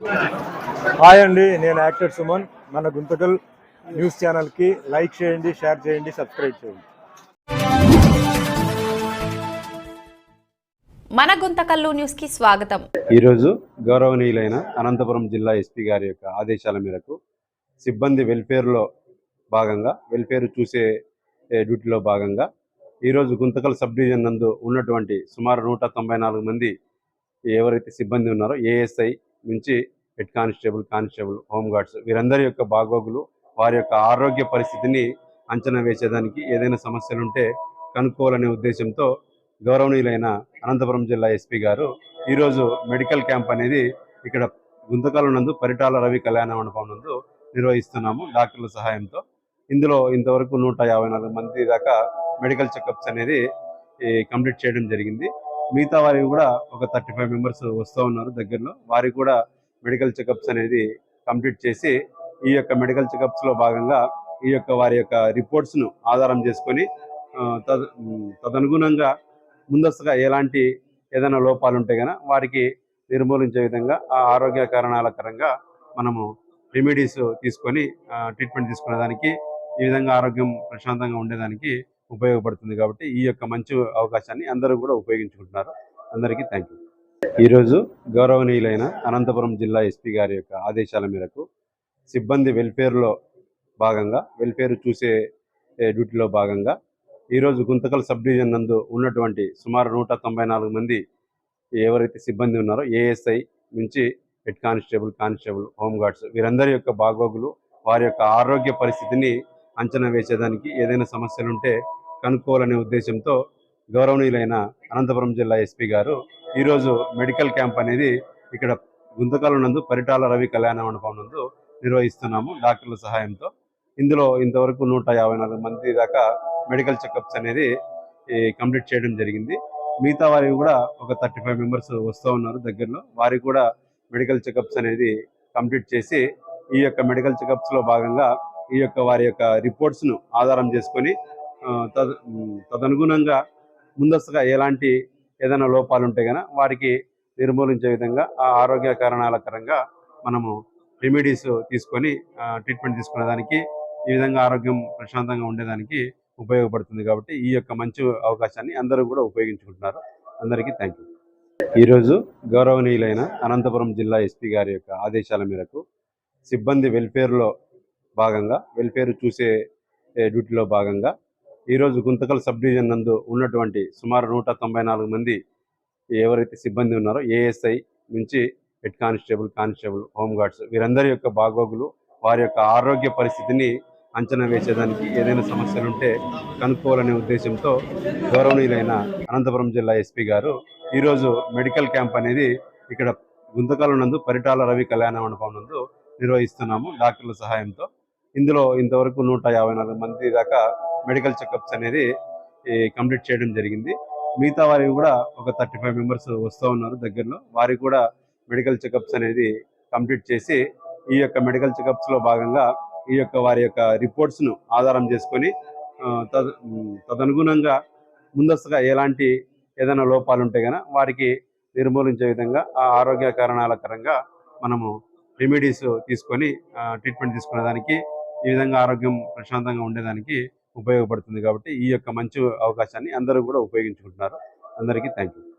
Hi అండి నేను actor Suman. మన గుంతకల్ న్యూస్ ఛానల్కి లైక్ చేయండి షేర్ చేయండి సబ్స్క్రైబ్ చేయండి. మన గుంతకల్లు న్యూస్కి స్వాగతం. ఈరోజు గౌరవనీయులైన అనంతపురం జిల్లా ఎస్పీ గారి యొక్క ఆదేశాల మేరకు సిబ్బంది వెల్ఫేర్లో భాగంగా వెల్ఫేర్ చూసే డ్యూటీలో భాగంగా ఈరోజు గుంతకల్ సబ్ డివిజన్ నందు ఉన్నటువంటి సుమారు నూట తొంభై నాలుగు మంది ఎవరైతే సిబ్బంది ఉన్నారో ఏఎస్ఐ నుంచి హెడ్ కానిస్టేబుల్ కానిస్టేబుల్ హోంగార్డ్స్ వీరందరి యొక్క బాగోగులు వారి యొక్క ఆరోగ్య పరిస్థితిని అంచనా వేసేదానికి ఏదైనా సమస్యలు ఉంటే కనుక్కోవాలనే ఉద్దేశంతో గౌరవనీయులైన అనంతపురం జిల్లా ఎస్పీ గారు ఈరోజు మెడికల్ క్యాంప్ అనేది ఇక్కడ గుంతకాలం నందు పరిటాల రవి కళ్యాణ మండపం నందు నిర్వహిస్తున్నాము డాక్టర్ల సహాయంతో. ఇందులో ఇంతవరకు నూట యాభై నాలుగు మంది దాకా మెడికల్ చెకప్స్ అనేది కంప్లీట్ చేయడం జరిగింది. మిగతా వారికి కూడా ఒక థర్టీ ఫైవ్ మెంబర్స్ వస్తూ ఉన్నారు దగ్గరలో. వారికి కూడా మెడికల్ చెకప్స్ అనేది కంప్లీట్ చేసి ఈ యొక్క మెడికల్ చెకప్స్లో భాగంగా ఈ యొక్క వారి యొక్క రిపోర్ట్స్ను ఆధారం చేసుకొని తదనుగుణంగా ముందస్తుగా ఎలాంటి ఏదైనా లోపాలు ఉంటే గన వారికి నిర్మూలించే విధంగా ఆ ఆరోగ్య కారణాల పరంగా మనము రెమెడీస్ తీసుకొని ట్రీట్మెంట్ తీసుకునేదానికి ఈ విధంగా ఆరోగ్యం ప్రశాంతంగా ఉండేదానికి ఉపయోగపడుతుంది కాబట్టి ఈ యొక్క మంచి అవకాశాన్ని అందరూ కూడా ఉపయోగించుకుంటున్నారు. అందరికీ థ్యాంక్ యూ ఈరోజు గౌరవనీయులైన అనంతపురం జిల్లా ఎస్పీ గారి యొక్క ఆదేశాల మేరకు సిబ్బంది వెల్ఫేర్లో భాగంగా వెల్ఫేర్ చూసే డ్యూటీలో భాగంగా ఈరోజు గుంతకల్ సబ్ డివిజన్ నందు ఉన్నటువంటి సుమారు నూట తొంభై నాలుగు మంది ఎవరైతే సిబ్బంది ఉన్నారో ఏఎస్ఐ నుంచి హెడ్ కానిస్టేబుల్ కానిస్టేబుల్ హోంగార్డ్స్ వీరందరి యొక్క బాగోగులు వారి యొక్క ఆరోగ్య పరిస్థితిని అంచనా వేసేదానికి ఏదైనా సమస్యలు ఉంటే కనుక్కోవాలనే ఉద్దేశంతో గౌరవనీయులైన అనంతపురం జిల్లా ఎస్పీ గారు ఈరోజు మెడికల్ క్యాంప్ అనేది ఇక్కడ గుంతకాలం నందు పరిటాల రవి కళ్యాణ మండపం నందు నిర్వహిస్తున్నాము డాక్టర్ల సహాయంతో. ఇందులో ఇంతవరకు నూట యాభై నాలుగు మంది దాకా మెడికల్ చెకప్స్ అనేది కంప్లీట్ చేయడం జరిగింది. మిగతా వారికి కూడా ఒక థర్టీ ఫైవ్ మెంబర్స్ వస్తూ ఉన్నారు దగ్గరలో. వారికి కూడా మెడికల్ చెకప్స్ అనేది కంప్లీట్ చేసి ఈ యొక్క మెడికల్ చెకప్స్లో భాగంగా ఈ యొక్క వారి యొక్క రిపోర్ట్స్ను ఆధారం చేసుకొని తదనుగుణంగా ముందస్తుగా ఎలాంటి ఏదైనా లోపాలు ఉంటే కనుక వారికి నిర్మూలించే విధంగా ఆ ఆరోగ్య కారణాల పరంగా మనము రెమెడీస్ తీసుకొని ట్రీట్మెంట్ తీసుకునే దానికి ఈ విధంగా ఆరోగ్యం ప్రశాంతంగా ఉండేదానికి ఉపయోగపడుతుంది కాబట్టి ఈ యొక్క మంచి అవకాశాన్ని అందరూ కూడా ఉపయోగించుకుంటున్నారు. అందరికీ థ్యాంక్ యూ. ఈరోజు గౌరవనీయులైన అనంతపురం జిల్లా ఎస్పీ గారి యొక్క ఆదేశాల మేరకు సిబ్బంది వెల్ఫేర్లో భాగంగా వెల్ఫేర్ చూసే డ్యూటీలో భాగంగా ఈరోజు గుంతకల్ సబ్ డివిజన్ నందు ఉన్నటువంటి సుమారు నూట తొంభై నాలుగు మంది ఎవరైతే సిబ్బంది ఉన్నారో ఏఎస్ఐ నుంచి హెడ్ కానిస్టేబుల్ కానిస్టేబుల్ హోంగార్డ్స్ వీరందరి యొక్క బాగోగులు వారి యొక్క ఆరోగ్య పరిస్థితిని అంచనా వేసేదానికి ఏదైనా సమస్యలు ఉంటే కనుక్కోవాలనే ఉద్దేశంతో గౌరవనీయులైన అనంతపురం జిల్లా ఎస్పీ గారు ఈరోజు మెడికల్ క్యాంప్ అనేది ఇక్కడ గుంతకాలం నందు పరిటాల రవి కళ్యాణ మండపం నందు నిర్వహిస్తున్నాము. డాక్టర్ల సహాయంతో ఇందులో ఇంతవరకు నూట యాభై నాలుగు మంది దాకా మెడికల్ చెకప్స్ అనేది కంప్లీట్ చేయడం జరిగింది. మిగతా వారికి కూడా ఒక థర్టీ ఫైవ్ మెంబర్స్ వస్తూ ఉన్నారు దగ్గరలో. వారికి కూడా మెడికల్ చెకప్స్ అనేది కంప్లీట్ చేసి ఈ యొక్క మెడికల్ చెకప్స్లో భాగంగా ఈ యొక్క వారి యొక్క రిపోర్ట్స్ను ఆధారం చేసుకొని తదనుగుణంగా ముందస్తుగా ఎలాంటి ఏదైనా లోపాలు ఉంటే కనుక వారికి నిర్మూలించే విధంగా ఆ ఆరోగ్య కారణాల పరంగా మనము రెమెడీస్ తీసుకొని ట్రీట్మెంట్ తీసుకునే దానికి ఈ విధంగా ఆరోగ్యం ప్రశాంతంగా ఉండేదానికి ఉపయోగపడుతుంది కాబట్టి ఈ యొక్క మంచి అవకాశాన్ని అందరూ కూడా ఉపయోగించుకుంటున్నారు. అందరికీ థ్యాంక్ యూ